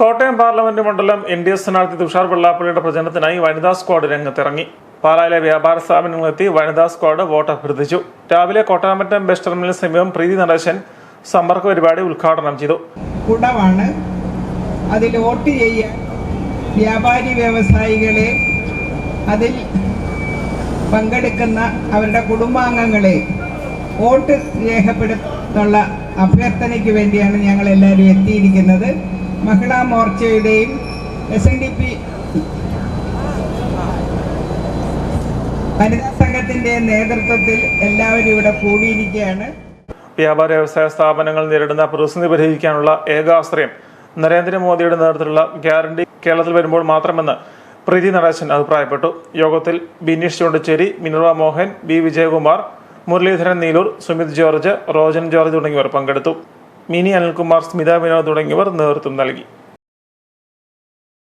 Kottayam parliament മണ്ഡലം N D A സ്ഥാനാർത്ഥി തുഷാർ വെള്ളാപ്പള്ളിയുടെ പ്രചരണത്തിനായി വനിതാ സ്ക്വാഡ് രംഗത്തിറങ്ങി. പാലായിലെ വ്യാപാര സ്ഥാപനങ്ങളെത്തി വനിതാ സ്ക്വാഡ് വോട്ട് അഭ്യർത്ഥിച്ചു. രാവിലെ കോട്ടാമറ്റം ബസ് ടെർമിനലിന് സമീപം പ്രീതി നടേശൻ സമ്പർക്ക പരിപാടി ഉദ്ഘാടനം ചെയ്തു. കുടമാണ്. അതിൽ വോട്ട് ചെയ്യാൻ വ്യാപാരി വ്യവസായികളെ അതിൽ പങ്കെടുക്കുന്ന അവരുടെ കുടുംബാംഗങ്ങളെ വോട്ട് രേഖപ്പെടുത്തുന്നുള്ള അഭ്യർത്ഥനയ്ക്ക് വേണ്ടിയാണ് ഞങ്ങൾ എല്ലാവരും എത്തിയിരിക്കുന്നത്. മഹിളാ മോർച്ചയുടെയും എസ് എൻ ഡി പി വനിതാ സംഘത്തിന്റെ നേതൃത്വത്തിൽ എല്ലാവരും ഇവിടെ കൂടിയിരിക്കുകയാണ്. വ്യാപാര വ്യവസായ സ്ഥാപനങ്ങൾ നേരിടുന്ന പ്രതിസന്ധി പരിഹരിക്കാനുള്ള ഏകാശ്രയം നരേന്ദ്രമോദിയുടെ നേതൃത്വത്തിലുള്ള ഗ്യാരണ്ടി കേരളത്തിൽ വരുമ്പോൾ മാത്രമെന്ന് പ്രീതി നടേശൻ അഭിപ്രായപ്പെട്ടു. യോഗത്തിൽ Bineesh Chondicheri Minerva Mohan B Vijayakumar Muraleedharan Neeloor Sumith George Rojan George തുടങ്ങിയവർ പങ്കെടുത്തു. മിനി അനിൽകുമാർ സ്മിത വിനോദ് തുടങ്ങിയവർ നേതൃത്വം നൽകി.